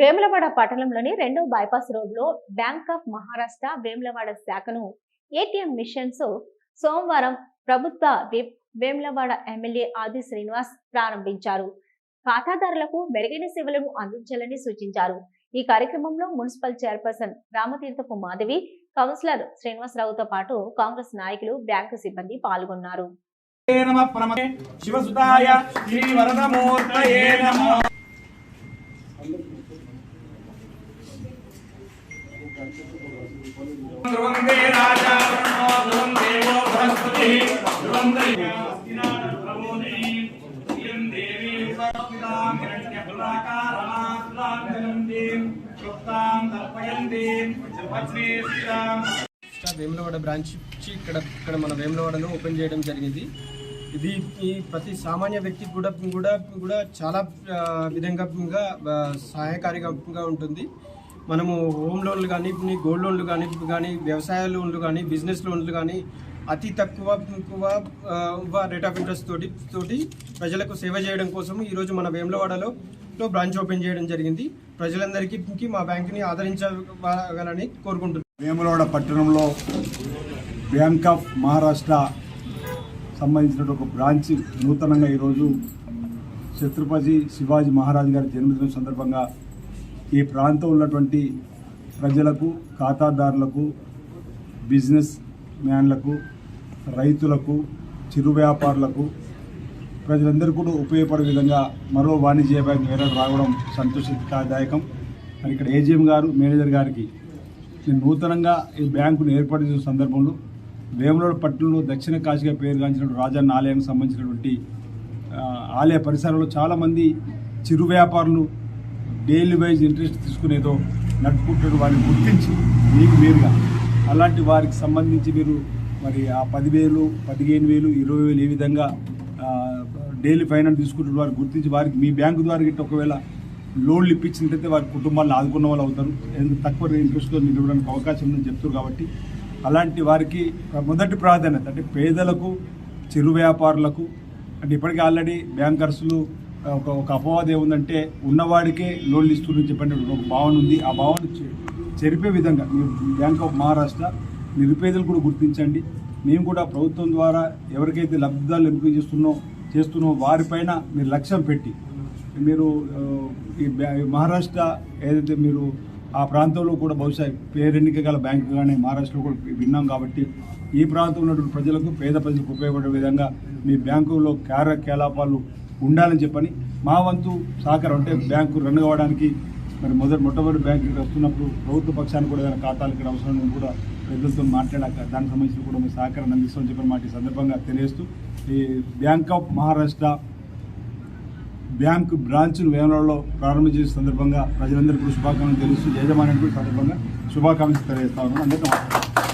వేములవాడ పట్టణంలోని రెండో బైపాస్ రోడ్లో బ్యాంక్ ఆఫ్ మహారాష్ట్ర వేములవాడ శాఖను ఏటీఎం మిషన్స్ సోమవారం ప్రభుత్వ విప్ వేములవాడ ఎమ్మెల్యే ఆది శ్రీనివాస్ ప్రారంభించారు. ఖాతాదారులకు మెరుగైన సేవలను అందించాలని సూచించారు. ఈ కార్యక్రమంలో municipal chairperson Ramatheerthapu Madhavi councillor శ్రీనివాసరావుతో పాటు కాంగ్రెస్ నాయకులు బ్యాంకు సిబ్బంది పాల్గొన్నారు. వేములవాడ బ్రాంచ్ ఇక్కడ ఇక్కడ మన వేములవాడలో ఓపెన్ చేయడం జరిగింది. ఇది ఈ ప్రతి సామాన్య వ్యక్తికి కూడా కూడా కూడా చాలా విధంగా సహాయకారిగా ఉంటుంది మనము హోమ్ లోన్లు కానీ గోల్డ్ లోన్లు కానీ కానీ వ్యవసాయ లోన్లు కానీ బిజినెస్ లోన్లు కానీ అతి తక్కువ తక్కువ రేట్ ఆఫ్ ఇంట్రెస్ట్ తోటి తోటి ప్రజలకు సేవ చేయడం కోసం ఈరోజు మన వేములవాడలో లో బ్రాంచ్ ఓపెన్ చేయడం జరిగింది. ప్రజలందరికీ మా బ్యాంకుని ఆదరించగలని కోరుకుంటున్నాను వేములవాడ పట్టణంలో బ్యాంక్ ఆఫ్ మహారాష్ట్ర సంబంధించిన ఒక బ్రాంచ్ నూతనంగా ఈరోజు ఛత్రపతి శివాజీ మహారాజ్ గారి జన్మదినం సందర్భంగా ఈ ప్రాంతం ఉన్నటువంటి ప్రజలకు ఖాతాదారులకు బిజినెస్ మ్యాన్లకు రైతులకు చిరు వ్యాపారులకు ప్రజలందరూ కూడా ఉపయోగపడే విధంగా మరో వాణిజ్య బ్యాంక్ వేరే రావడం సంతోషదాయకం. మరి ఇక్కడ ఏజీఎం గారు మేనేజర్ గారికి నేను నూతనంగా ఈ బ్యాంకును ఏర్పాటు చేసిన సందర్భంలో వేములవాడ పట్టణంలో దక్షిణ కాశీగా పేరుగాంచిన రాజన్న ఆలయానికి సంబంధించినటువంటి ఆలయ పరిసరాల్లో చాలామంది చిరు వ్యాపారులు డైలీ వైజ్ ఇంట్రెస్ట్ తీసుకునేదో నడుపుకుంటారు వారిని గుర్తించి మీకు మీరుగా అలాంటి వారికి సంబంధించి మీరు మరి ఆ పదివేలు పదిహేను వేలు ఇరవై వేలు ఏ విధంగా డైలీ ఫైనాన్స్ తీసుకుంటున్న వారు గుర్తించి వారికి మీ బ్యాంకు ద్వారా గిట్ట ఒకవేళ లోన్లు ఇప్పించినట్టయితే వారి కుటుంబాలను ఆదుకున్న వాళ్ళు అవుతారు. ఎందుకు? తక్కువ ఇంట్రెస్ట్తో నిలవడానికి అవకాశం ఉందని చెప్తారు కాబట్టి అలాంటి వారికి మొదటి ప్రాధాన్యత అంటే పేదలకు చిరు వ్యాపారులకు అంటే ఇప్పటికే ఆల్రెడీ బ్యాంకర్స్లు ఒక ఒక అపవాదం ఏముందంటే ఉన్నవాడికే లోన్లు ఇస్తున్నారని చెప్పండి. ఒక భావన ఉంది. ఆ భావన చెరిపే విధంగా మీరు బ్యాంక్ ఆఫ్ మహారాష్ట్ర నిరుపేదలు కూడా గుర్తించండి. మేము కూడా ప్రభుత్వం ద్వారా ఎవరికైతే లబ్ధిదారులు ఎంపిక చేస్తున్నో చేస్తున్నో వారిపైన మీరు లక్ష్యం పెట్టి మీరు ఈ ఈ మహారాష్ట్ర ఏదైతే మీరు ఆ ప్రాంతంలో కూడా బహుశా పేరెన్నిక గల బ్యాంకుగానే మహారాష్ట్రలో కూడా విన్నాం కాబట్టి ఈ ప్రాంతంలో ఉన్నటువంటి ప్రజలకు పేద ప్రజలకు ఉపయోగపడే విధంగా మీ బ్యాంకులో కార్యకలాపాలు ఉండాలని చెప్పని మా వంతు సహకారం అంటే బ్యాంకు రన్ కావడానికి మరి మొదటి మొట్టమొదటి బ్యాంకు ఇక్కడ వస్తున్నప్పుడు ప్రభుత్వ పక్షాన్ని కూడా ఏదైనా ఖాతాలు ఇక్కడ అవసరం కూడా పెద్దలతో మాట్లాడాక దానికి సంబంధించి కూడా మీ సహకారం అందిస్తామని చెప్పిన మాట సందర్భంగా తెలియజేస్తూ ఈ బ్యాంక్ ఆఫ్ మహారాష్ట్ర బ్యాంకు బ్రాంచ్ను వేమలలో ప్రారంభం చేసే సందర్భంగా ప్రజలందరికీ శుభాకాంక్షలు తెలుస్తూ యజమాని సందర్భంగా శుభాకాంక్షలు తెలియజేస్తా ఉన్నాను. అందరికీ